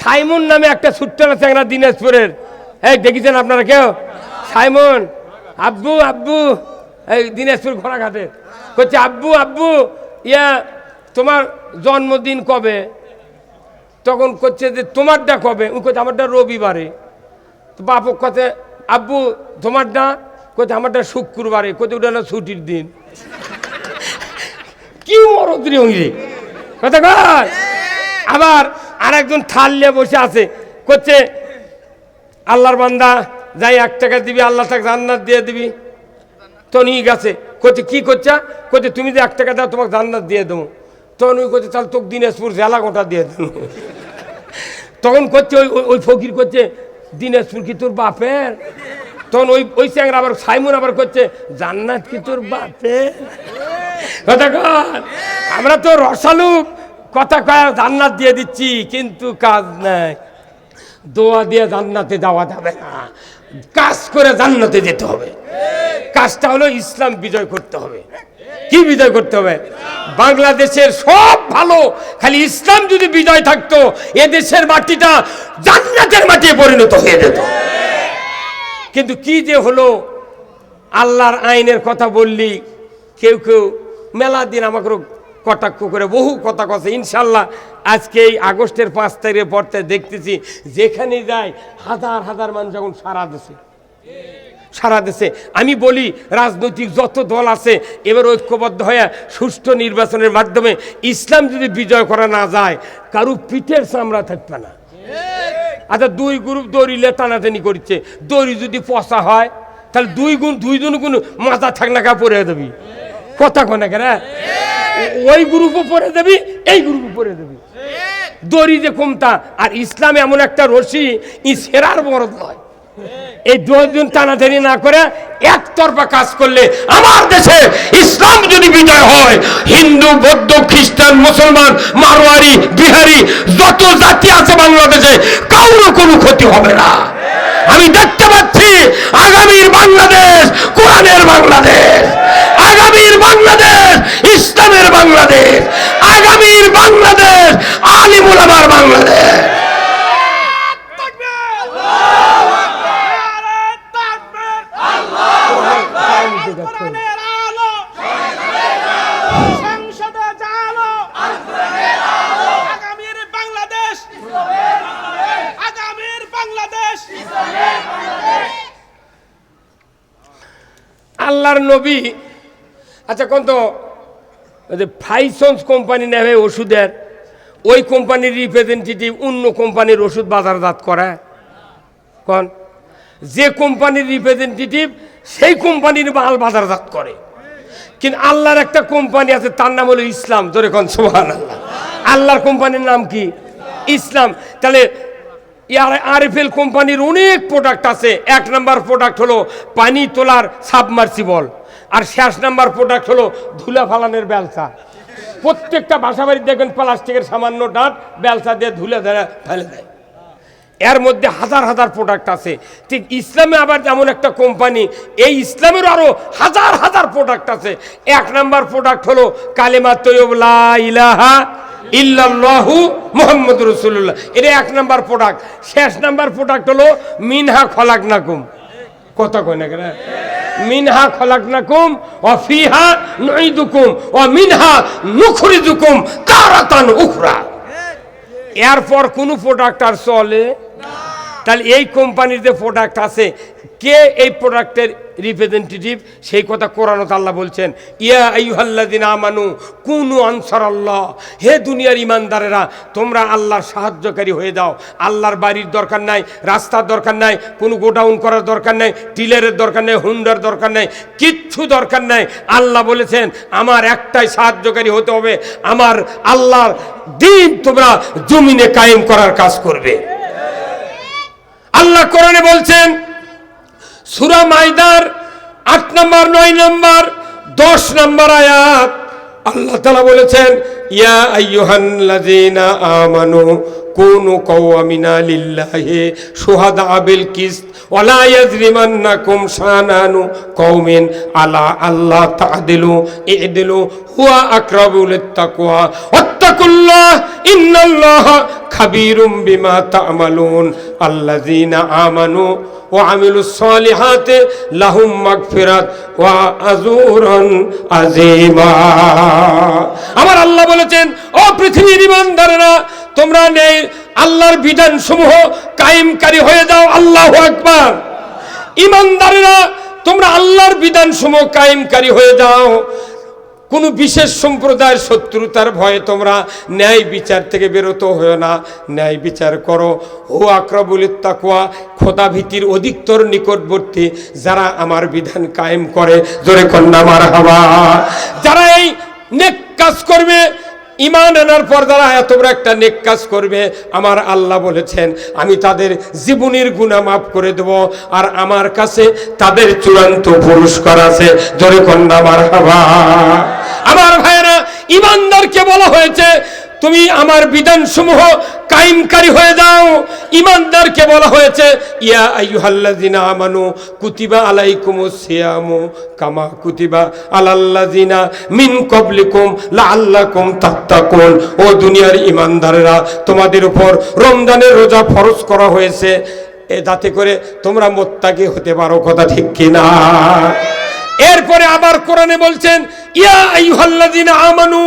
Simon নামে একটা ছোট্টরা চ্যাংরা দিনাজপুরের। এই দেখেছেন আপনারা কেউ? সাইমন আব্বু আব্বু এই দিনাজপুর ঘোড়াঘাটে। করছে আব্বু আব্বু ইয়া তোমার জন্মদিন কবে? তখন করছে যে তোমারটা কবে? ও করছে আমারটা রবিবারে। তো বাপ কথা আব্বু তোমারটা? কোথায় আমারটা শুক্রবারে। কোথায় ওটা না ছুটির দিন। কি মরদ্রি হইরে কথা কর আবার আর একজন থাল নিয়ে বসে আছে। করছে আল্লাহর বান্দা, যাই এক টাকা দিবি, আল্লাহ তাকে জান্নাত দিয়ে দিবি। তো নিয়ে গেছে। করছে কি করছে করছে তুমি যে এক টাকা দাও, তোমাকে জান্নাত দিয়ে দেবো। তখন ওই করছে তাহলে তোকে দিনাজপুর জেলা গোটা দিয়ে দেবো। তখন করছে ওই, ওই- ফকির করছে দিনাজপুর কি তোর বাপের? তখন ওই ওই চ্যাংরা আবার, সাইমন আবার করছে জান্নাত কি তোর বাপের? কথা আমরা তো রসালুক কথা কয় জান্নাত দিয়ে দিচ্ছি, কিন্তু কাজ নাই। দোয়া দিয়ে জান্নাতে যাওয়া যাবে না। কাজ করে জান্নাতে যেতে হবে। কাজটা হলো ইসলাম বিজয় করতে হবে। কি বিজয় করতে হবে? বাংলাদেশের সব ভালো, খালি ইসলাম যদি বিজয় থাকতো, এদেশের মাটিটা জান্নাতের মাটি পরিণত হয়ে যেত। কিন্তু কি যে হলো, আল্লাহর আইনের কথা বললি, কেউ কেউ, মেলা দিন আমাকে কটাক্ষ করে বহু কথা কথা ইনশাল্লাহ আজকে এই আগস্টের পাঁচ তারিখে পড়তে দেখতেছি, যেখানে যায় হাজার হাজার মানুষ এখন সারা দেশে। সারা দেশে। আমি বলি, রাজনৈতিক যত দল আছে, এবার ঐক্যবদ্ধ হয়ে সুষ্ঠু নির্বাচনের মাধ্যমে ইসলাম যদি বিজয় করা না যায়, কারু পিঠের চামড়া থাকবে না। আচ্ছা দুই গ্রুপ দড়িলে টানাটানি করছে। দড়ি যদি পচা হয়, তাহলে দুই গুণ, দুই জন গুণ মাথা থাক না কা দেবি কথা কনে কেন? ওই গ্রুপও পরে দেবি, এই গ্রুপও পরে দেবি। দড়ি যে কমতা, আর ইসলাম এমন একটা রশি, ই সেরার বরদ নয় এই দুজন টানাটানি না করে একতরফা কাজ করলে আমার দেশে ইসলাম যদি বিজয় হয়, হিন্দু, বৌদ্ধ, খ্রিস্টান, মুসলমান, মারোয়ারি, বিহারি, যত জাতি আছে বাংলাদেশে, কারোর কোনো ক্ষতি হবে না। আমি দেখতে পাচ্ছি, আগামীর বাংলাদেশ, কোরআনের বাংলাদেশ। আগামীর বাংলাদেশ ইসলামের বাংলাদেশ আগামীর বাংলাদেশ আলিমুল আমার বাংলাদেশ। আল্লাহর নবী আচ্ছা কোন তো? যে ফাইসন্স কোম্পানি নেবে ওষুধের, ওই কোম্পানির রিপ্রেজেন্টেটিভ অন্য কোম্পানির ওষুধ বাজারজাত করে। কন? যে কোম্পানির রিপ্রেজেন্টেটিভ সেই কোম্পানির মাল বাজারজাত করে। কিন্তু আল্লাহর একটা কোম্পানি আছে, তার নাম হলো ইসলাম। ধরে কন সোহান আল্লাহ আল্লাহর কোম্পানির নাম কি? ইসলাম। তাহলে আরএফএল কোম্পানির অনেক প্রোডাক্ট আছে। এক নাম্বার প্রোডাক্ট হলো পানি তোলার সাবমার্সিবল আর শেষ নাম্বার প্রোডাক্ট হলো ধুলা ফালানের বেলসা প্রত্যেকটা বাসা বাড়ি দেখবেন প্লাস্টিকের সামান্য ডাট বেলসা দিয়ে ধুলে ধরে ফেলে দেয়। এর মধ্যে হাজার হাজার প্রোডাক্ট আছে। ঠিক ইসলামে আবার যেমন একটা কোম্পানি এই ইসলামের আরও হাজার হাজার প্রোডাক্ট আছে। এক নাম্বার প্রোডাক্ট হলো কালেমা তৈয়বলা ইলাহা ইল্লাল্লাহু মোহাম্মদ রসুল্লাহ এটা এক নাম্বার প্রোডাক্ট শেষ নাম্বার প্রোডাক্ট হলো মিনহা খলাক নাকুম কথা কয় না কেন? ও ফিহা নুইদুকুম ও মিনহা নুখরিজুকুম কারাতান উখরা। এরপর কোনো প্রোডাক্ট আর চলে তাহলে এই কোম্পানির যে প্রোডাক্ট আছে, কে এই প্রোডাক্টের রিপ্রেজেন্টেটিভ সেই কথা কোরআন আল্লাহ বলছেন, ইয়া আইহাল্লাদিন আমানু কুনু আনসার আল্লাহ হে দুনিয়ার ইমানদারেরা তোমরা আল্লাহর সাহায্যকারী হয়ে দাও আল্লাহর বাড়ির দরকার নাই, রাস্তার দরকার নাই, কোনো গোডাউন করার দরকার নাই টিলারের দরকার নেই, হুন্ডার দরকার নেই, কিচ্ছু দরকার নাই। আল্লাহ বলেছেন, আমার একটাই সাহায্যকারী হতে হবে, আমার আল্লাহর দিন তোমরা জমিনে কায়েম করার কাজ করবে। আল্লাহ কোরআনে বলছেন, সুরা মাইদার আট নম্বর, নয় নম্বর, দশ নম্বর আয়াত আল্লাহ তালা বলেছেন, ইয়া আইয়ুহাল্লাযীনা আমানু কুনু কওয়ামিনা লিল্লাহি শুহাদা বিল কিসত ওয়ালা ইয়াজরিমান্নাকুম শানানু কওমিন আলা আল্লাহ তা'দিলু ইদিলু হুয়া আকরাবু লিত্তাকওয়া ওয়াত্তাকুল্লাহ ইন্নাল্লাহ খাবীরুম বিমা তা'মালুন আল্লাযীনা আমানু ওয়া আমিলুস সালিহাতি লাহুম মাগফিরাত ওয়া আজরুন আযীমা। আমার আল্লাহ বলেছেন, ও পৃথিবীর ইমানদারেরা তোমরা নেই, আল্লাহর বিধান সমূহ কায়েমকারী হয়ে যাও, আল্লাহু আকবার। ইমানদারেরা তোমরা আল্লাহর বিধান সমূহ কায়েমকারী হয়ে যাও। কোনো বিশেষ সম্প্রদায়ের শত্রুতার ভয়ে তোমরা ন্যায় বিচার থেকে বেরোত হয়েও না। ন্যায় বিচার করো। ও আক্রবুল তাকুয়া খোদাভীতির অধিকতর নিকটবর্তী যারা আমার বিধান কায়েম করে। জোরে কন্যা মার হাওয়া যারা এই নেক কাজ করবে ইমান আনার পর যারা এত বড় একটা নেক কাজ করবে। আমার আল্লাহ বলেছেন, আমি তাদের জীবনের গুণা মাফ করে দেব, আর আমার কাছে তাদের চূড়ান্ত পুরস্কার আছে। জোরে কন্যা আমার হাবা আমার ভাইয়েরা ইমানদারকে বলা হয়েছে তুমি আমার বিধানসমূহ কায়েমকারী হয়ে যাও ইমানদারকে বলা হয়েছে, ইয়া আইয়ুহাল্লাযিনা আমানু কুতিবা আলাইকুমুস সিয়ামু কামা কুতিবা আলাল্লাযিনা মিন ক্বাবলিকুম লাআল্লাকুম তাত্তাকুন। ও দুনিয়ার ইমানদারেরা, তোমাদের উপর রমজানের রোজা ফরজ করা হয়েছে। এ যাতে করে তোমরা মোত্তাকি হতে পারো, কথা ঠিক কিনা? এরপরে আবার কোরআনে বলছেন, ইয়া আইয়ুহাল্লাযিনা আমানু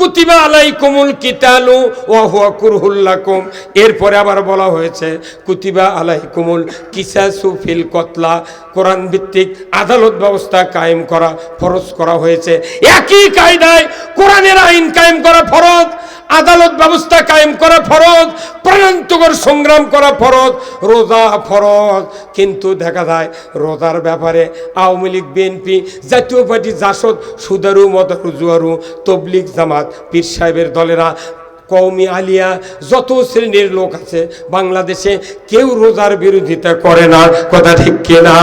কুতিবা আলাইকুমুল কিতালু ওয়া হুয়া কুরহুল লাকুম। এরপরে আবার বলা হয়েছে, কুতিবা আলাইকুমুল কিসাসু ফিল কতলা। কোরআন ভিত্তিক আদালত ব্যবস্থা কায়েম করা, ফরজ করা হয়েছে। একই কায়দায় কোরআনের আইন কায়েম করা ফরজ। আদালত ব্যবস্থা কায়েম করা ফরজ, প্রাণান্তকর সংগ্রাম করা ফরজ, রোজা ফরজ। কিন্তু দেখা যায়, রোজার ব্যাপারে Awami League, BNP, Jatiya Party, JASAD, সুদারু, মদারু, জুয়ারু, তবলিগ, জামাত, পীর সাহেবের দলেরা কৌমি আলিয়া, যত শ্রেণির লোক আছে, বাংলাদেশে কেউ রোজার বিরোধিতা করে না। কথা ঠিক কিনা?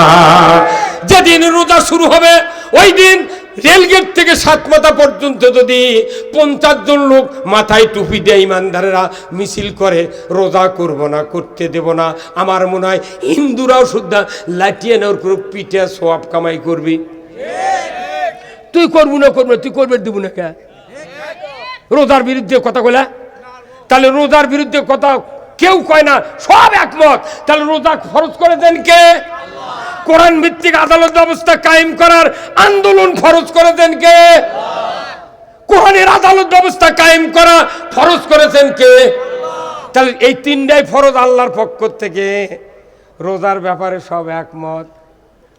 যেদিন রোজা শুরু হবে, ওই দিন রেলগেট থেকে সাতমাথা পর্যন্ত যদি পঞ্চাশ জন লোক মাথায় টুপি দেয় ইমানদারেরা, মিছিল করে, রোজা করব না, করতে দেব না। আমার মনে হয় হিন্দুরাও শুদ্ধা লাটিয়ে নেওয়ার করে পিঠে সোয়াব কামাই করবি। তুই করব না করব তুই করবে দিব না কে? রোজার বিরুদ্ধে কথা বলে তাহলে রোজার বিরুদ্ধে কথা কেউ কয় না, সব একমত। তাহলে রোজা খরচ করে দেন কে? কোরআন ভিত্তিক আদালত ব্যবস্থা কায়েম করার আন্দোলন খরচ করে দেন কে? কোরআনের আদালত ব্যবস্থা কায়েম করা ফরজ করেছেন কে? তাহলে এই তিনটাই ফরজ আল্লাহর পক্ষ থেকে। রোজার ব্যাপারে সব একমত।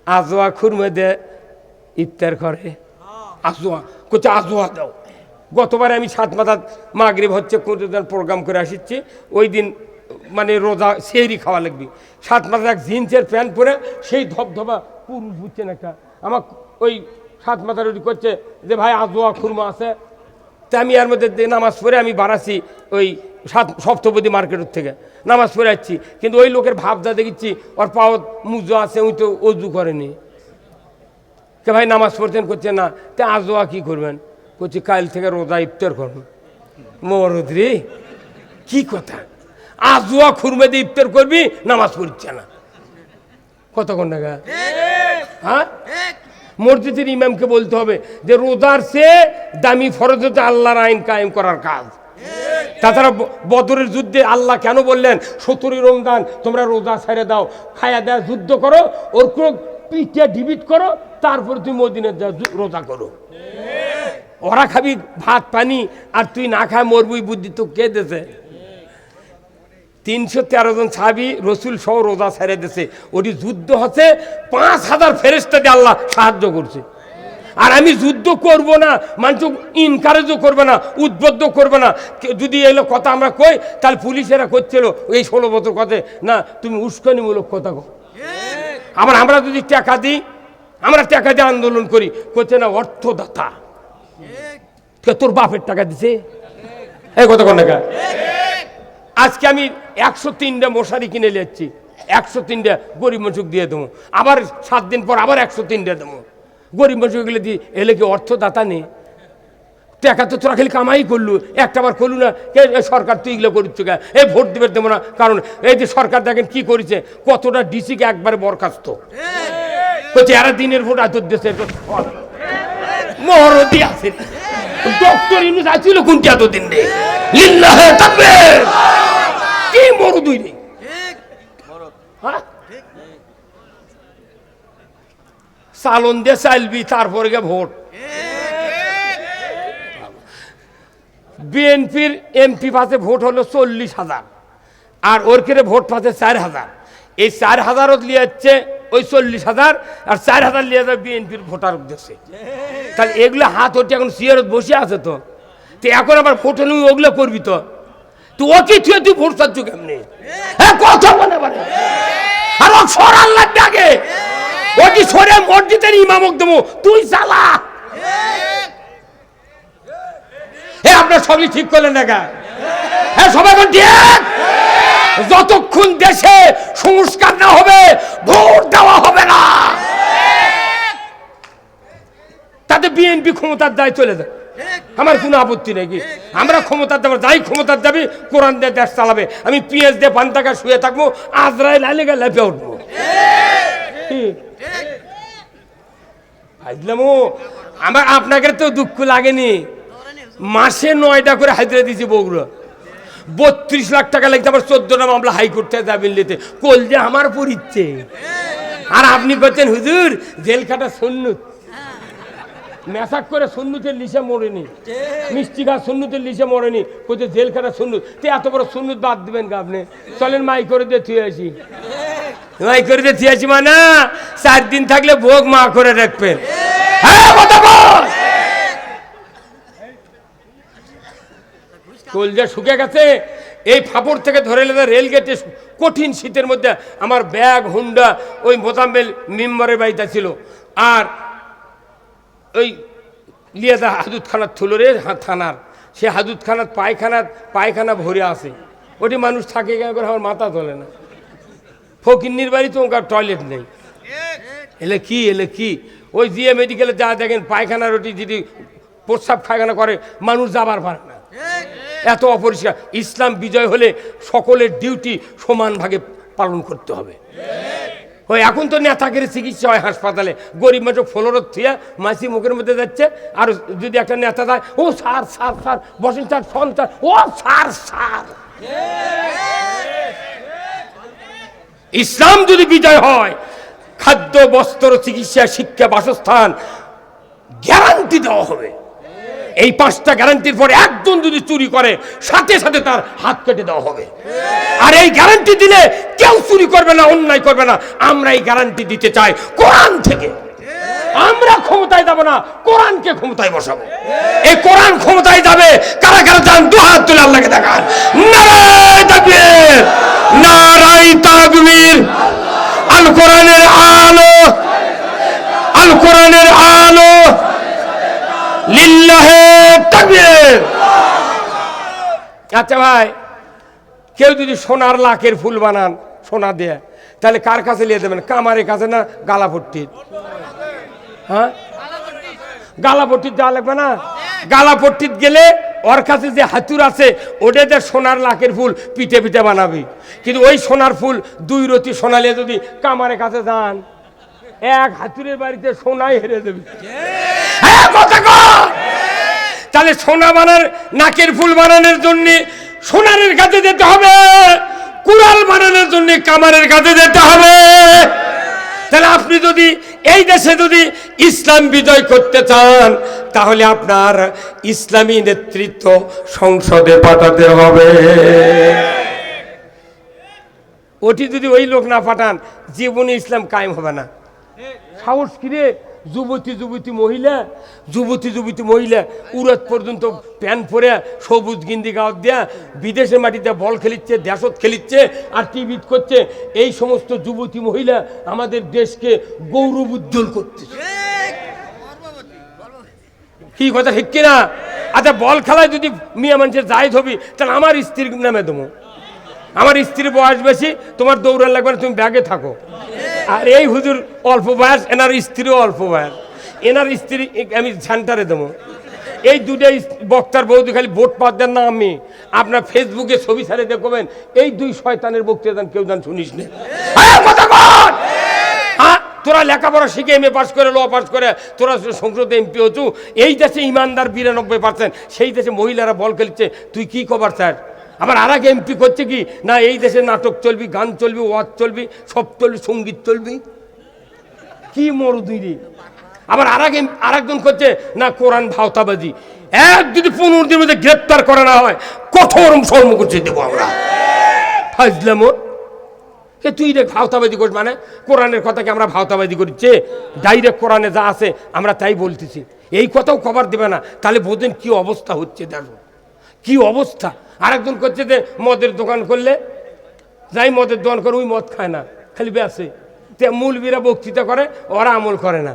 আজোয়া খুরমে ইফতার করে। আজোয়া কোচে আজোয়া দাও। গতবারে আমি সাত মাথাত মাগরিব হচ্ছে কোনদিন প্রোগ্রাম করে আসিচ্ছি। ওই দিন মানে রোজা সেহরি খাওয়া লাগবে। সাত মাথার এক জিন্সের প্যান্ট পরে সেই ধবধবা পুরুষ বুঝছেন একটা। আমার ওই সাত মাথার রুটি করছে যে, ভাই আজোয়া খুরমা আছে। তা আমি এর মধ্যে নামাজ পড়ে আমি বাড়াছি ওই সাত সপ্তপদী মার্কেটের থেকে। নামাজ পড়ে যাচ্ছি। কিন্তু ওই লোকের ভাবটা দেখেছি ওর পাওয়াত মুজো আছে ওই তো অজু করেনি। কে, ভাই, নামাজ পড়ছেন করছে না। তে আজোয়া কি করবেন? করছি, কাল থেকে রোজা ইফতার করুন। মরদ রে কি কথা? আজোয়া খুরমে দিয়ে ইফতার করবি, নামাজ পড়ছে না। কতক্ষণ টাকা হ্যাঁ? মসজিদের ইমামকে বলতে হবে যে রোজার সে দামি ফরজ হচ্ছে আল্লাহর আইন কায়েম করার কাজ। তাছাড়া বদরের যুদ্ধে আল্লাহ কেন বললেন, সতেরোই রমজান, তোমরা রোজা ছেড়ে দাও, খায়া দেয়া যুদ্ধ করো ওর কোনো পিঠে ডিবিট করো, তারপর তুমি মদিনের রোজা করো। ওরা খাবি ভাত, পানি, আর তুই না খায় মরবি বুদ্ধি তো কে দেছে? তিনশো তেরো জন সাহাবি রসুল সহ রোজা ছেড়ে দিছে। ওটি যুদ্ধ হচ্ছে, পাঁচ হাজার ফেরেস্তা দিয়ে আল্লাহ সাহায্য করছে। আর আমি যুদ্ধ করব না, মানুষ ইনকারেজও করবে না, উদ্বুদ্ধ করবে না। যদি এলো কথা আমরা কই, তাহলে পুলিশেরা করছিল এই ষোলো বছর কথা। না, তুমি উস্কানিমূলক কথা কো আবার আমরা যদি টাকা দিই, আমরা টাকা দিয়ে আন্দোলন করি করছে না, অর্থদাতা। তোর বাপের টাকা দিছে? এই কথা কোন টাকা আজকে আমি একশো তিনটে মশারি কিনে নিচ্ছি একশো তিনটে গরিব মানুষ দিয়ে দেবো। আবার সাত দিন পর আবার একশো তিনটে দেবো। গরিব মানুষগুলো দিয়ে এলে কি অর্থদাতা নেই? টাকা তো তোরা খালি কামাই করলু। একটা বার করলু না এ সরকার তুই এগুলো করছ কে এই ভোট দিবে দেবো না। কারণ এই যে সরকার দেখেন কি করেছে কতটা ডিসিকে একবারে বরখাস্ত। করছে এরা দিনের ভোট আজ দেশে মহরতি আছে ডক্টর ইনুস আছিল কোনটি এতদিন রে? লিল্লাহে তাকবীর। কি মরু দুই রে? হ্যাঁ? চালন দিয়ে চাইলবি, তারপরে গিয়ে ভোট। বিএনপির এমপি পাশে ভোট হলো চল্লিশ হাজার, আর ওর কেড়ে ভোট পাচ্ছে চার হাজার। এই চার হাজারও লিয়ে যাচ্ছে ওই চল্লিশ হাজার আর চার হাজার লিয়ে যাবে বিএনপির ভোটার উদ্দেশ্যে। তাহলে এগুলো হাত ওটি এখন সিয়ারত বসে আছে তো। তো এখন আবার ভোট হলে ওগুলো করবি তো। তুই ওকে তুই তুই ভোট চাচ্ছ কেমনি? হ্যাঁ কথা বলে বলে আর ও সরার লাগবে ওটি সরে মসজিদের ইমামক দেবো? তুই চালা হ্যাঁ আপনার সবই ঠিক করলেন না হ্যাঁ সবাই এখন ঠিক। যতক্ষণ দেশে সংস্কার না হবে, ভোট দেওয়া হবে না। তাতে বিএনপি ক্ষমতার দায় চলে যায়। আমার কোনো আপত্তি নেই আমরা ক্ষমতার দেবো, যাই ক্ষমতার যাবি কোরআন দিয়ে দেশ চালাবে। আমি পিএস দিয়ে পান্তাকা শুয়ে থাকব, আজরাইল আলে গেলে লেপে উঠবো? বুঝলাম আমার আপনাকে তো দুঃখ লাগেনি। মাসে নয়টা করে হাজিরা দিয়েছি বগুড়া। বত্রিশ লাখ টাকা লাগছে আমার চোদ্দটা মামলা হাইকোর্টে যাবেন নিতে কল যে আমার পরিচ্ছে আর আপনি করছেন হুজুর জেল খাটা সন্ন্যুত মেসাক করে সন্ন্যুতের লিসে মরেনি। মিষ্টি গাছ সন্ন্যুতের লিসে মরেনি। কোথায় জেল খাটা সন্ন্যুত তে এত বড় সন্ন্যুত বাদ দিবেন গা আপনি। চলেন, মাই করে দিয়ে থুয়ে আসি। মাই করে দিয়ে থুয়ে আসি মানে চার দিন থাকলে ভোগ মা করে রাখবেন। হ্যাঁ কথা বল কলজা শুকে গেছে। এই ফাপড় থেকে ধরে লেগে রেল গেটে কঠিন শীতের মধ্যে আমার ব্যাগ, হুন্ডা, ওই মোতাম্বেল মেম্বারের বাড়িতে ছিল। আর ওই লিয়াদা হাদুদ খানার থুলো রে হা- থানার। সে হাদুদ খানার পায়খানার পায়খানা ভরে আসে ওটি মানুষ থাকে কেন করে আমার মাথা তোলে না। ফকিন্নির বাড়ি তো ওখানে টয়লেট নেই। এলে কি এলে কি? ওই জিএ মেডিকেলে যা দেখেন, পায়খানা রুটি যদি প্রস্রাব পায়খানা করে, মানুষ যাবার পারে না। এত অপরিষ্কার। ইসলাম বিজয় হলে সকলের ডিউটি সমান ভাগে পালন করতে হবে। ওই এখন তো নেতাগিরি চিকিৎসা হয় হাসপাতালে। গরিব মানুষ ফ্লোরত থিয়া মাসি মুখের মধ্যে যাচ্ছে। আর যদি একটা নেতা যায়, ও সার সার সার বসেন স্যার, শোন স্যার, ও সার সার ইসলাম যদি বিজয় হয়, খাদ্য, বস্ত্র, চিকিৎসা, শিক্ষা, বাসস্থান গ্যারান্টি দেওয়া হবে। এই পাঁচটা গ্যারান্টির পরে একজন যদি চুরি করে, সাথে সাথে তার হাত কেটে দেওয়া হবে। আর এই গ্যারান্টি দিলে কেউ চুরি করবে না, অন্যায় করবে না। আমরা এই গ্যারান্টি দিতে চাই কোরআন থেকে। আমরা ক্ষমতায় যাব না, কোরআনকে ক্ষমতায় বসাবো। এই কোরআন ক্ষমতায় যাবে, কারা কারা যান, দু হাত তুলে আল্লাহকে দেখান। নারায় তাকবীর নারায় তাকবীর। আল কোরআনের আলো আল কোরআনের আলো। আচ্ছা ভাই কেউ যদি সোনার লাখের ফুল বানান সোনা দিয়ে তাহলে কার কাছে নিয়ে দেবেন? কামারের কাছে না গালাপট্টির? হ্যাঁ? গালাপট্টির দেওয়া লাগবে না? গালাপট্টির গেলে ওর কাছে যে হাতুর আছে ওটা দিয়ে সোনার লাখের ফুল পিঠে পিঠে বানাবি। কিন্তু ওই সোনার ফুল দুই রতি সোনালিয়ে যদি কামারের কাছে যান এক হাতুরের বাড়িতে সোনাই হেরে দেবে হ্যাঁ, কথা। তাহলে সোনা বানার, নাকের ফুল বানানোর জন্য সোনারের কাছে যেতে হবে। কুড়াল বানানোর জন্য কামারের কাছে যেতে হবে। তাহলে আপনি যদি এই দেশে যদি ইসলাম বিজয় করতে চান, তাহলে আপনার ইসলামী নেতৃত্ব সংসদে পাঠাতে হবে। ওটি যদি ওই লোক না পাঠান, জীবনে ইসলাম কায়েম হবে না। সাহস কিরে? যুবতী যুবতী মহিলা, যুবতী যুবতী মহিলা, উড়ত পর্যন্ত প্যান্ট পরে সবুজ গিন্দি গাঁত দেয়া বিদেশের মাটিতে বল খেলিচ্ছে, দেশত খেলিচ্ছে আর টিভি করছে। এই সমস্ত যুবতী মহিলা আমাদের দেশকে গৌরব উজ্জ্বল করতেছে কি কথা ঠিক কিনা? আচ্ছা বল খেলায় যদি মেয়ে মানুষের জায়দ হবি, তাহলে আমার স্ত্রীর নামে দেবো। আমার স্ত্রীর বয়স বেশি তোমার দৌড়ান লাগবে না তুমি ব্যাগে থাকো। আর এই হুজুর অল্প বয়স এনার স্ত্রীও অল্প বয়স। এনার স্ত্রী আমি সেন্টারে দেবো। এই দুটাই বক্তার বৌদি খালি ভোট পাত দেন না আমি। আপনার ফেসবুকে ছবি ছাড়ে দেখবেন এই দুই শয়তানের বক্তৃতা কেউ জান শুনিস না! হ্যাঁ, তোরা লেখাপড়া শিখে এম এ পাস করে ল পাস করে তোরা সংসদে এমপি হচ্ছু। এই দেশে ইমানদার বিরানব্বই পার্সেন্ট সেই দেশে মহিলারা বল খেলছে। তুই কি কবার স্যার? আবার আর এক এমপি করছে কি, না, এই দেশে নাটক চলবি, গান চলবি, ওয়াজ চলবি, সব চলবি, সংগীত চলবি। কি মরুদিরি আবার আর এক আর একজন করছে, না, কোরআন ভাওতাবাজি। এক যদি পনেরো দিনের মধ্যে গ্রেপ্তার করা না হয়, কঠোর করছে দেবো আমরা। ফাজলাম এ, তুই রে ভাওতাবাজি করিস মানে কোরআনের কথাকে আমরা ভাওতাবাজি করছি ডাইরেক্ট কোরআনে যা আছে, আমরা তাই বলতেছি। এই কথাও কভার দেবে না। তাহলে বোঝেন কি অবস্থা হচ্ছে দেখো। কি অবস্থা? আরেকজন করছে যে মদের দোকান করলে যাই মদের দোকান করে, ওই মদ খায় না, খালি বেসে তে মূলবীরা বক্তৃতা করে, ওরা আমল করে না।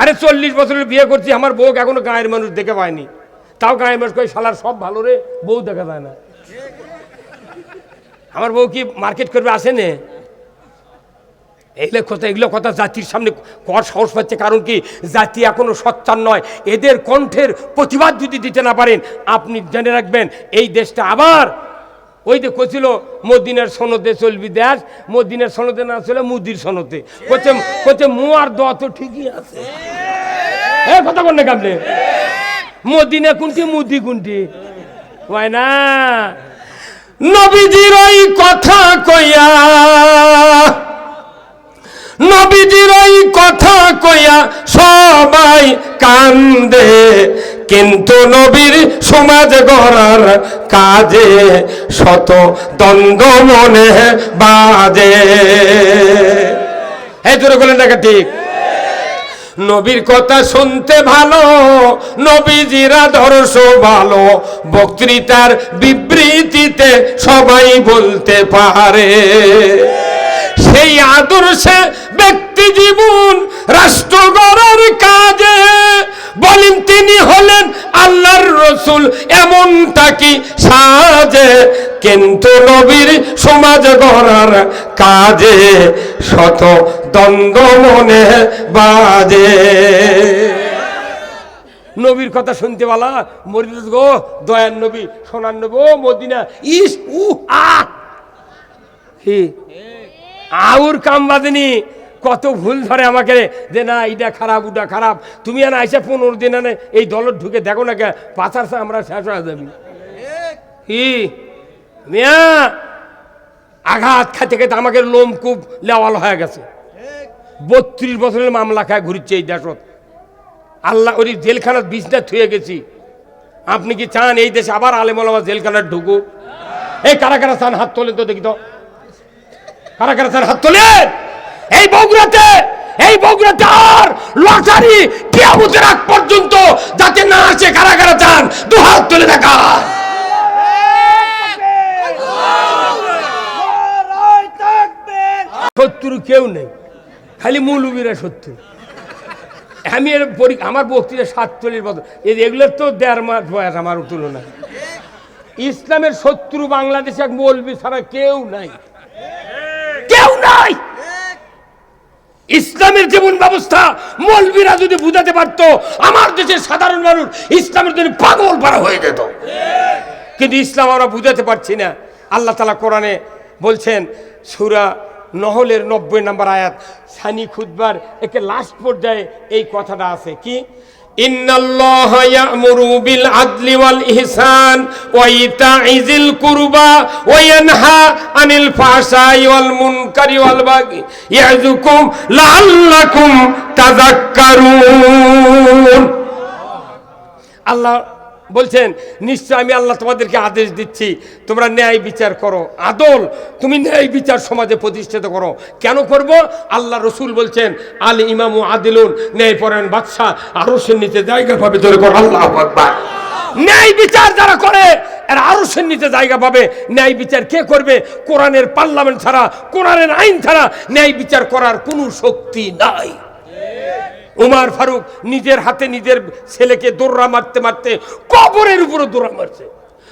আরে চল্লিশ বছরের বিয়ে করছি, আমার বউ এখনও গায়ের মানুষ দেখে পায়নি। তাও গায়ের মানুষ কই শালার সব ভালো রে, বউ দেখা যায় না। আমার বউ কি মার্কেট করবে, আসে নে? এইগুলো কথা, এগুলো কথা জাতির সামনে কর সাহস পাচ্ছে। কারণ কি? জাতি এখনও সচ্চার নয়। এদের কণ্ঠের প্রতিবাদ যদি দিতে না পারেন, আপনি জেনে রাখবেন, এই দেশটা আবার, ওই যে কছিল মদিনের সনদে চলবি দেশ, মদিনের সনদে না চলে মুদির সনদে। কোচে কোচে মু আর দ তো ঠিকই আছে। এ কথা বল না কামলে মদিনা কোনটি, মুদি কোনটি? হয় না। নবীজির ওই কথা কইয়া নবীজির কথা কইয়া সবাই কান্দে। কিন্তু নবীর সমাজ গড়ার কাজে শত দ্বন্দ্ব মনে বাজে। এই জোরে বলেন দেখা ঠিক। নবীর কথা শুনতে ভালো, নবীজিরা দর্শ ভালো, বক্তৃতার বিবৃতিতে সবাই বলতে পারে। সেই আদর্শে ব্যক্তি জীবন রাষ্ট্র গড়ার কাজে। বলেন, তিনি হলেন আল্লাহর রসুল, এমনটা কি সাজে? কিন্তু নবীর সমাজ গড়ার কাজে শত দ্বন্দ্ব মনে বাজে। নবীর কথা শুনতে বলা মরিদ গো, দয়ার নবী, সোনার নবী Medina, is uh a our কাম বাজেনি। কত ভুল ধরে আমাকে যে না এটা খারাপ, ওটা খারাপ। তুমি আর আইসা পনেরো দিন আনে এই দলত ঢুকে দেখো না কে, পাচার আমরা শেষ হয়ে যাবি। কি? মিয়া, আঘাত খাইতে খাইতে আমাকে লোম খুব লেওয়াল হয়ে গেছে। বত্রিশ বছরের মামলা খায় ঘুরছে এই দেশত। আল্লাহ ওই জেলখানার বিছনা থুয়ে গেছি। আপনি কি চান এই দেশে আবার আলেমলামা জেলখানার ঢুকুক? এই কারা কারা চান হাত তোলেন তো দেখি তো। কারা কারা চান হাত তোলেন? এই বগুড়াতে এই বগুড়াতে আর লটারি কিয়ামতের আগ পর্যন্ত যাতে না আসে কারা কারা চান দু হাত তুলে দেখা শত্রু কেউ নেই খালি মৌলবীরা শত্রু। আমি এর পরি আমার বক্তৃতা সাতচল্লিশ বছর এই এগুলোর তো দেড় মাস বয়স আমার তুলনায় ইসলামের শত্রু বাংলাদেশে এক মৌলবী ছাড়া কেউ নাই। কেউ নাই! ইসলামের জীবন ব্যবস্থা, মৌলবীরা যদি বুঝাতে পারত, আমার দেশের সাধারণ মানুষ ইসলামের জন্য পাগল পারা হয়ে যেত। কিন্তু ইসলাম আমরা বুঝাতে পারছি না। আল্লাহ তালা কোরআনে বলছেন, সুরা নহলের নব্বই নম্বর আয়াত, সানি খুদবার একে লাস্ট পর্যায়ে এই কথাটা আছে। কি? ইন্নাল্লাহ الله يأمر আদলি ওয়াল ইহসান ذي القربى কুরবা عن الفحشاء والمنكر والبغي يعظكم لعلكم تذكرون বাগি বলছেন, নিশ্চয় আমি আল্লাহ তোমাদেরকে আদেশ দিচ্ছি, তোমরা ন্যায় বিচার করো। আদল, তুমি ন্যায় বিচার সমাজে প্রতিষ্ঠিত করো। কেন করব? আল্লাহ রসুল বলছেন, আল ইমামু আদিলুন, ন্যায় পরায়ণ বাদশাহ আরও সে নিচে জায়গা পাবে, ধরে করো, আল্লাহ ন্যায় বিচার যারা করে আরও সে নিচে জায়গা পাবে। ন্যায় বিচার কে করবে? কোরআনের পার্লামেন্ট ছাড়া, কোরআনের আইন ছাড়া ন্যায় বিচার করার কোনো শক্তি নাই। উমার ফারুক নিজের হাতে নিজের ছেলেকে দৌড়া মারতে মারতে কবরের উপরে দৌড়া মারছে।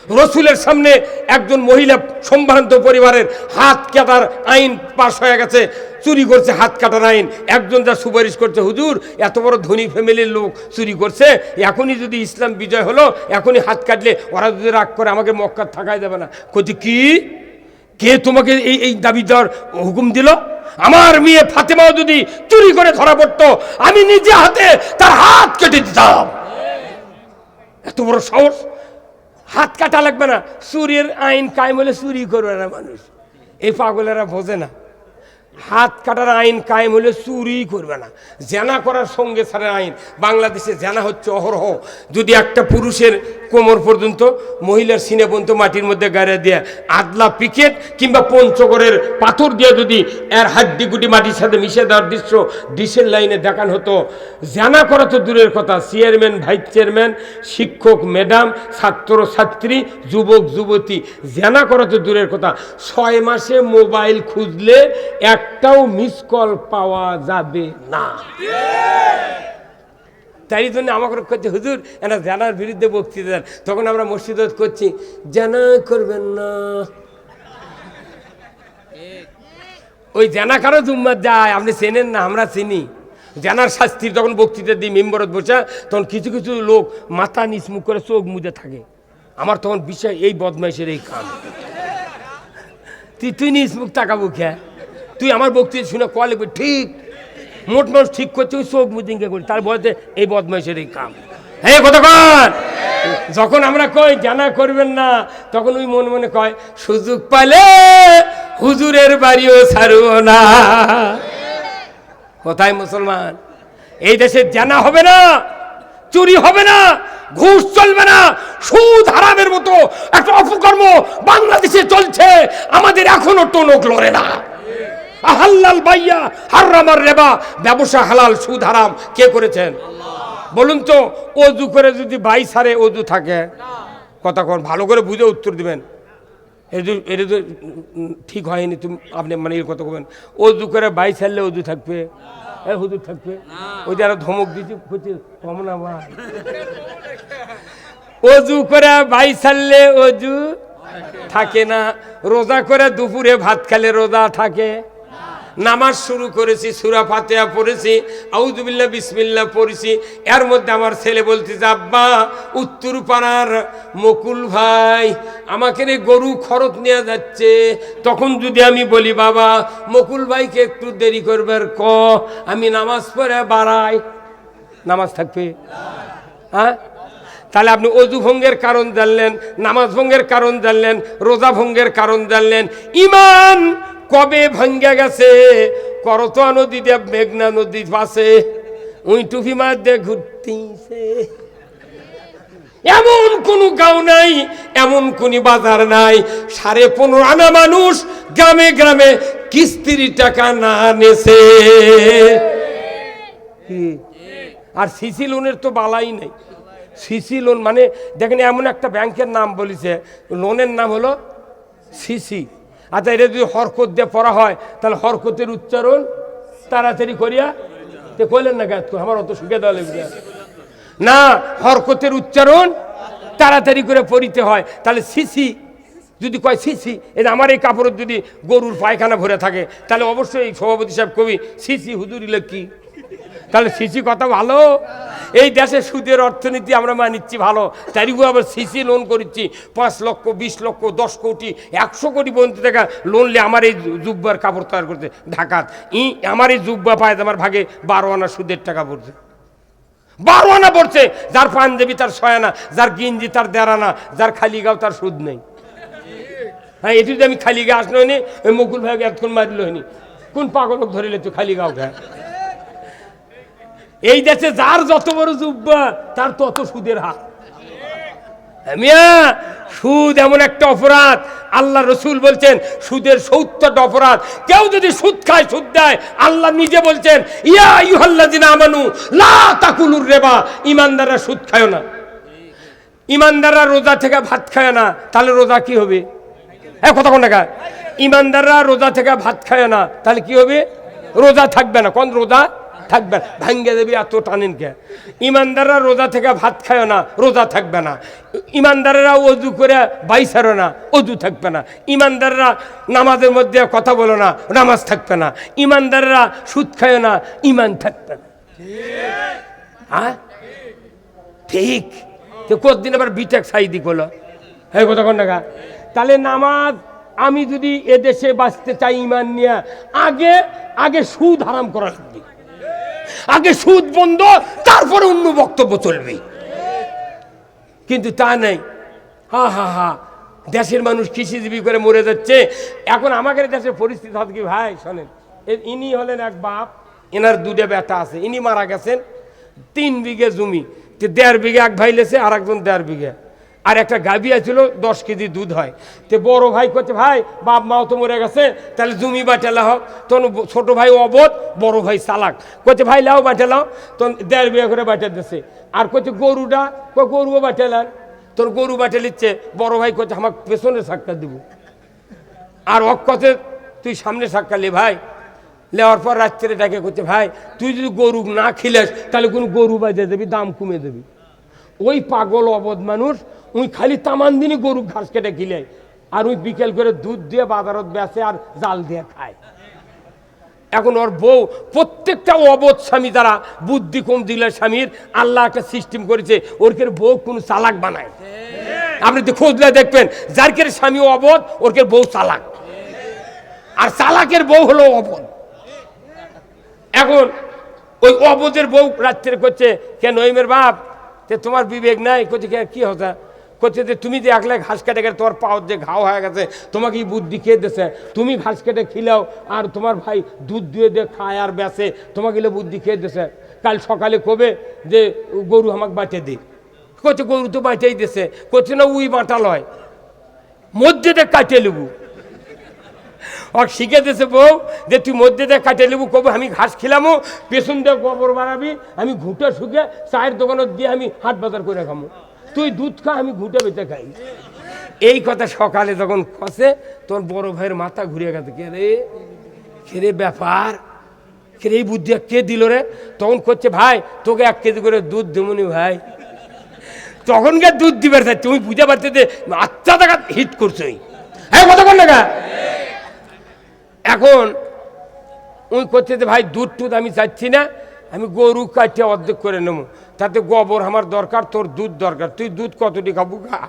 রসুলের সামনে একজন মহিলা সম্ভ্রান্ত পরিবারের হাত কাটার আইন পাশ হয়ে গেছে, চুরি করছে হাত কাটার আইন। একজন যা সুপারিশ করছে, হুজুর, এত বড় ধনী ফ্যামিলির লোক চুরি করছে, এখনই যদি ইসলাম বিজয় হলো, এখনই হাত কাটলে ওরা যদি রাগ করে আমাকে মক্কা থাকাই যাবে না। কি? কে তোমাকে এই এই দাবি দেওয়ার হুকুম দিল? আমার মেয়ে ফাতেমাও যদি চুরি করে ধরা পড়তো, আমি নিজে হাতে তার হাত কেটে দিতাম। এত বড় সাহস। হাত কাটা লাগবে না। চুরির আইন কায়েম হলে চুরি করবে না মানুষ। এই পাগলেরা বোঝে না। হাত কাটার আইন কায়েম হলে চুরি করবে না। জেনা করার সঙ্গে সারের আইন। বাংলাদেশে জেনা হচ্ছে অহরহ। যদি একটা পুরুষের কোমর পর্যন্ত মহিলার সিনে পর্যন্ত মাটির মধ্যে গাড়ি দিয়ে আদলা পিকেট কিংবা পঞ্চগড়ের পাথর দিয়ে যদি এর হাড্ডি গুটি মাটির সাথে মিশে দেওয়ার দৃশ্য ডিসের লাইনে দেখানো হতো, জানা করা তো দূরের কথা। চেয়ারম্যান, ভাইস চেয়ারম্যান, শিক্ষক, ম্যাডাম, ছাত্র, ছাত্রী, যুবক, যুবতী, জানা করা তো দূরের কথা। ছয় মাসে মোবাইল খুঁজলে একটাও মিস কল পাওয়া যাবে না। তাই জন্য আমাকে করছে হুজুর এরা জানার বিরুদ্ধে বক্তৃতা দেন। তখন আমরা মসজিদত করছি, জানা করবেন না। ওই জানা কারও জুম্মার যায়, আপনি চেনেন না, আমরা চিনি। জানার শাস্তির যখন বক্তৃতা দিই মেম্বরত বসে, তখন কিছু কিছু লোক মাথা নিচ মুখ করে চোখ মুজে থাকে। আমার তখন বিষয় এই বদমাইশের এই কাম। তুই তুই নিজ মুখ তাকাবো খেয়া তুই আমার বক্তৃতা শুনে কলে ঠিক। মোট মানুষ ঠিক করছে, ওই চোখ মুদিঙ্গে করি তার বলতে এই বদমাইশের এই কাম। হে কতক্ষণ যখন আমরা কই, জানা করবেন না, তখন ওই মনে মনে কয়, সুযোগ পালে হুজুরের বাড়িও ছাড়ব না। কোথায় মুসলমান, এই দেশে জানা হবে না, চুরি হবে না, ঘুষ চলবে না, সুদ হারামের মতো একটা অপকর্ম বাংলাদেশে চলছে, আমাদের এখনও টনক লড়ে না। হাল্লাল বাইয়া হারামার রেবা ব্যবসা হালাল সুদ হারাম কে করেছেন? বলুন তো অজু করে যদি বাই সারে অজু থাকে কথা কন ভালো করে বুঝে উত্তর দিবেন। এটা এটা তো ঠিক হয়নি তুমি আপনি মানে এর কথা বলবেন। অজু করে বাই সারলে অজু থাকবে? এ হুজুর থাকবে? ওই ধমক দিচ্ছি করছে কম না ভাই অজু করে বাই ছাড়লে অজু থাকে না। রোজা করে দুপুরে ভাত খেলে রোজা থাকে। নামাজ শুরু করেছি, সুরা ফাতেহা পড়েছি আউজুবিল্লাহ বিসমিল্লা পড়েছি। এর মধ্যে আমার ছেলে বলতেছে, আব্বা, উত্তর পাড়ার মকুল ভাই, আমাকে রে গরু খরচ নেওয়া যাচ্ছে। তখন যদি আমি বলি, বাবা, মকুল ভাইকে একটু দেরি করবার ক, আমি নামাজ পড়ে বাড়াই। নামাজ থাকবে? হ্যাঁ? তাহলে আপনি অজু ভঙ্গের কারণ জানলেন, নামাজ ভঙ্গের কারণ জানলেন, রোজা ভঙ্গের কারণ জানলেন। ইমান কবে ভাঙ্গে গেছে? করতোয়া নদী দিয়ে মেঘনা নদীর পাশে। উই টুফি মার দিয়ে ঘুরতিছে। এমন কোন গাঁও নাই, এমন কোন বাজার নাই। সাড়ে পনেরো আনা মানুষ গ্রামে গ্রামে কিস্তির টাকা না নেছে? আর সিসি লোনের তো বালাই নেই। সিসি লোন মানে দেখেন এমন একটা ব্যাংকের নাম বলেছে। লোনের নাম হলো সিসি। আচ্ছা এটা যদি হরকত দিয়ে পড়া হয়, তাহলে হরকতের উচ্চারণ তাড়াতাড়ি করিয়া তে কইলেন না গাছ আমার অত সুখে দেওয়া লাগবে না। হরকতের উচ্চারণ তাড়াতাড়ি করে পড়িতে হয়। তাহলে সিসি, যদি কয় সিসি এটা আমার এই কাপড়ের যদি গরুর পায়খানা ভরে থাকে, তাহলে অবশ্যই সভাপতি সাহেব কবি, সিসি হুজুরি কি? তাহলে সিসি কথা ভালো? এই দেশে সুদের অর্থনীতি আমরা মানিচ্ছি ভালো। তারিখও আবার সিসি লোন করেছি। পাঁচ লক্ষ, বিশ লক্ষ, দশ কোটি, একশো কোটি পর্যন্ত টাকা লোন নিয়ে আমার এই জুব্বার কাপড় তৈরি করতে ঢাকাত ই, আমার এই জুব্বা পায় আমার ভাগে বারো আনা সুদের টাকা পড়ছে। বারো আনা পড়ছে। যার পাঞ্জাবি তার ছয় আনা, যার গিঞ্জি তার দেড় আনা, যার খালি গাও তার সুদ নেই। হ্যাঁ এটি যদি আমি খালি গা আসলো ওই মুকুল ভাইকে এতক্ষণ মারিল হয়নি। কোন পাগলক ধরিলে তুই খালি গাও এই দেশে যার যত বড় জুব্বা তার তত সুদের হাত মিয়া, সুদ এমন একটা অপরাধ। আল্লাহ রসুল বলছেন, সুদের সত্তরটা অপরাধ। কেউ যদি সুদ খায়, সুদ দেয়, আল্লাহ নিজে বলছেন, ইয়া ইউহাল্লাদিন আমানু, লা তাকুলুর রেবা। ইমানদাররা সুদ খায় না। ইমানদাররা রোজা থেকে ভাত খায় না, তাহলে রোজা কি হবে? হ্যাঁ কথা কোন ইমানদাররা রোজা থেকে ভাত খায় না, তাহলে কি হবে? রোজা থাকবে না। কোন রোজা? থাকবে ভাঙ্গে দেবী এত টানেন কে? ইমানদাররা রোজা থেকে ভাত খায় না, রোজা থাকবে না। ইমানদাররা অজু করে বাইসারো না, অজু থাকবে না। ইমানদাররা নামাজের মধ্যে কথা বলো না, নামাজ থাকবে না। ইমানদাররা সুদ খায় না, ইমান থাকবে না। হ্যাঁ? ঠিক। তো কতদিন আবার বিটেক সাইদি করল? হ্যাঁ কতক্ষণ টাকা তাহলে নামাজ আমি যদি এদেশে বাঁচতে চাই, ইমান নিয়ে আগে আগে সুদ হারাম করা লাগবে। আগে সুদ বন্ধ, তারপরে অন্য বক্তব্য চলবে। কিন্তু তা নেই। হা হা হা, দেশের মানুষ কৃষিজীবী করে মরে যাচ্ছে। এখন আমাদের দেশের পরিস্থিতি হত কি ভাই? শোনেন ইনি হলেন এক বাপ, এনার দুটো বেটা আছে। ইনি মারা গেছেন, তিন বিঘে জমি। দেড় বিঘে এক ভাই লেছে আর একজন দেড় বিঘে। আর একটা গাভি ছিল, দশ কেজি দুধ হয়। তো বড় ভাই করছে ভাই, বাপ মাও তো মরে গেছে, তাহলে জমি বাটেলা হোক তখন ছোট ভাই অবধ, বড় ভাই চালাক। করছে ভাই, লাও বাটেলাও তখন দেড় বিঘা করে বাটে দিছে। আর করছে গরুটা? গরুও বাটেলান তোর গরু বাটে নিচ্ছে বড় ভাই করছে আমার পেছনে সাক্ষাৎ দেবো। আর অক কথে তুই সামনে সাক্ষাৎ ভাই। লেওয়ার পর রাত্রে ডাকে করছে ভাই, তুই যদি গরু না খিলাস, তাহলে কোনো গরু বাজে দেবি, দাম কমে দেবি। ওই পাগল অবধ মানুষ, উই খালি তামান দিনই গরু ঘাস কেটে খিলে আর ওই বিকেল করে দুধ দিয়ে বাজারত বেচে আর জাল দিয়ে খায়। এখন ওর বউ, প্রত্যেকটা অবোধ স্বামী যারা বুদ্ধি কম দিলে স্বামীর আল্লাহ একটা সিস্টেম করেছে ওর কে বউ কোন চালাক বানায়। আপনি খুঁজলে দেখবেন যার কে স্বামী অবোধ ওর কে বউ চালাক। আর চালাকের বউ হলো অবোধ। এখন ওই অবোধের বউ রাত্রে করছে, কেন ওইমের বাপ? তে তোমার বিবেক নাই? করছে "কে- কি হতা করছে যে, তুমি যে একলা ঘাস কেটে গেলে তোমার পাওয়ার যে ঘাও হয়ে গেছে, তোমাকে এই বুদ্ধি খেয়ে দিছে? তুমি ঘাস কেটে খিলাও আর তোমার ভাই দুধ দিয়ে দিয়ে খায় আর বেসে তোমাকে এলে বুদ্ধি খেয়ে দিছে? কাল সকালে কবে যে গরু আমাকে বাটে দি করছে গরু তো বাঁচাই দিছে। করছে না, উই বাঁটা লয় মধ্যেটা কাটিয়ে নেবু আর শিখে বউ, যে তুই মধ্যে দিয়ে কাটে নেব, কবে, আমি ঘাস খেলামো, পেছন দিয়ে গোবর বাড়াবি, আমি ঘুঁটে শুকে চায়ের দোকানত দিয়ে আমি হাট বাজার করে খামো। তুই দুধ খা, আমি ঘুঁটে বেঁচে খাই। এই কথা সকালে যখন খসে, তোর বড় ভাইয়ের মাথা ঘুরিয়ে গেছে। কে রে? কে রে ব্যাপার? কে রে, এই বুদ্ধি কে দিল রে? তখন করছে, ভাই, তোকে এক কেজি করে দুধ দেবনি ভাই। তখনকার দুধ দিবার তুমি বুঝতে পারছ যে আচ্ছা টাকা হিট করছোই হ্যাঁ কতক্ষণ টাকা এখন ওই করছে যে, ভাই, দুধ টুধ আমি চাচ্ছি না, আমি গরু কাটিয়ে অর্ধেক করে নেব। তাতে গোবর আমার দরকার, তোর দুধ দরকার। তুই দুধ কতটি খাব খা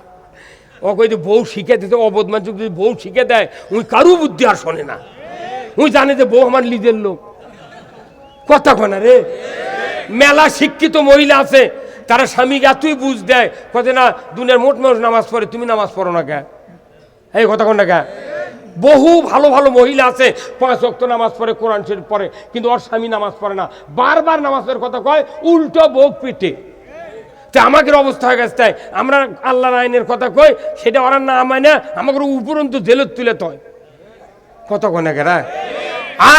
ও কই যে, বউ শিখে দিতে, অবোধ মানুষ যদি বউ শিখে দেয় উই কারু বুদ্ধি আর শোনে না। উই জানে যে, বউ আমার নিজের লোক। কথা কনা রে? মেলা শিক্ষিত মহিলা আছে, তারা স্বামীকে এতই বুঝ দেয়। কত না, দুনিয়ার মোট মানুষ নামাজ পড়ে, তুমি নামাজ পড়ো না কে এই কথা কোন না কে বহু ভালো ভালো মহিলা আছে। পাঁচ অক্ত নামাজ পড়ে, কোরআন শরীফ পড়ে, কিন্তু ওর স্বামী নামাজ পড়ে না। বারবার নামাজের কথা কয়, উল্টো বোক পিটে। তা আমাদের অবস্থা হয়ে গেছে, তাই আমরা আল্লাহর আইনের কথা কই, সেটা ওরা না মানে আমাকে উপরন্ত জেলত তুলে তয়। কত কোনে? গেরা আ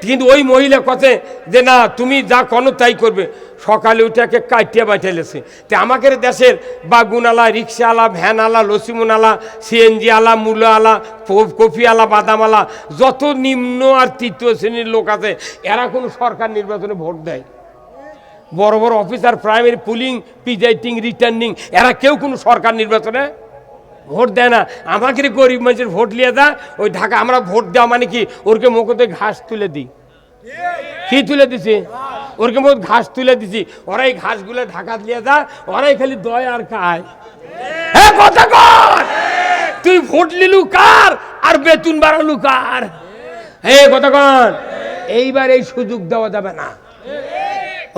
কিন্তু ওই মহিলা কথে যে, না, তুমি যা কোনো তাই করবে। সকালে উঠে একে কাটিয়ে বাঁচাইলেছে তো আমাদের দেশের বা গুনালা রিক্সাওয়ালা ভ্যানওয়ালা, লসিমুনালা সিএনজি আলা মূলো আলা প- কফি আলা বাদাম আলা যত নিম্ন আর তৃতীয় শ্রেণির লোক আছে, এরা কোনো সরকার নির্বাচনে ভোট দেয়। বড় বড় officer, primary polling presiding returning, এরা কেউ কোনো সরকার নির্বাচনে ভোট দেয় না। আমাকে গরিব মানুষের ভোট নিয়ে দা ওই ঢাকা আমরা ভোট দেওয়া মানে কি? ওরকে মুখতে ঘাস তুলে দিই। কি তুলে দিছি? ওরকে মুখ ঘাস তুলে দিছি? ওরাই ঘাসগুলো ঢাকা দিয়ে দা ওরাই খালি দয় আর খায়। কথা কর তুই ভোট লিলু কার আর বেতন বাড়ালু কার? হে কথা কর এইবার এই সুযোগ দেওয়া যাবে না।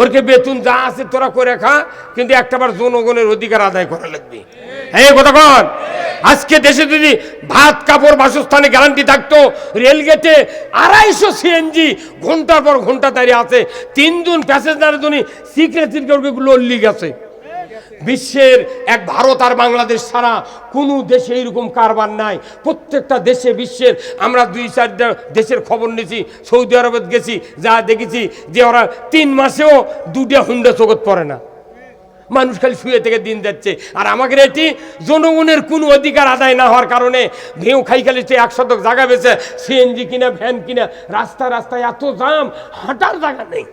ওরকে বেতন যা আছে তোরা করে খা, কিন্তু একটাবার জনগণের অধিকার আদায় করা লাগবে। এই কতক্ষণ আজকে দেশে যদি ভাত, কাপড়, বাসস্থানে গ্যারান্টি থাকতো রেলগেটে আড়াইশো সিএনজি ঘণ্টার পর ঘণ্টা দাঁড়িয়ে আছে। তিনজন প্যাসেঞ্জারের জন্য সিক্রেট সিক্রেট লল্লি গেছে। বিশ্বের এক ভারত আর বাংলাদেশ ছাড়া কোনো দেশে এইরকম কারবার নাই। প্রত্যেকটা দেশে বিশ্বের, আমরা দুই চারটা দেশের খবর নিয়েছি সৌদি আরবে গেছি, যা দেখেছি যে ওরা তিন মাসেও দুটা হুন্ডা চোখত পড়ে না। মানুষ খালি শুয়ে থেকে দিন যাচ্ছে। আর আমাদের এটি জনগণের কোনো অধিকার আদায় না হওয়ার কারণে ভেউ খাই খালি সে এক শতক জায়গা বেছে, সিএনজি কিনা, ভ্যান কিনা রাস্তা রাস্তায় এত জাম, হাঁটার জায়গা নেই।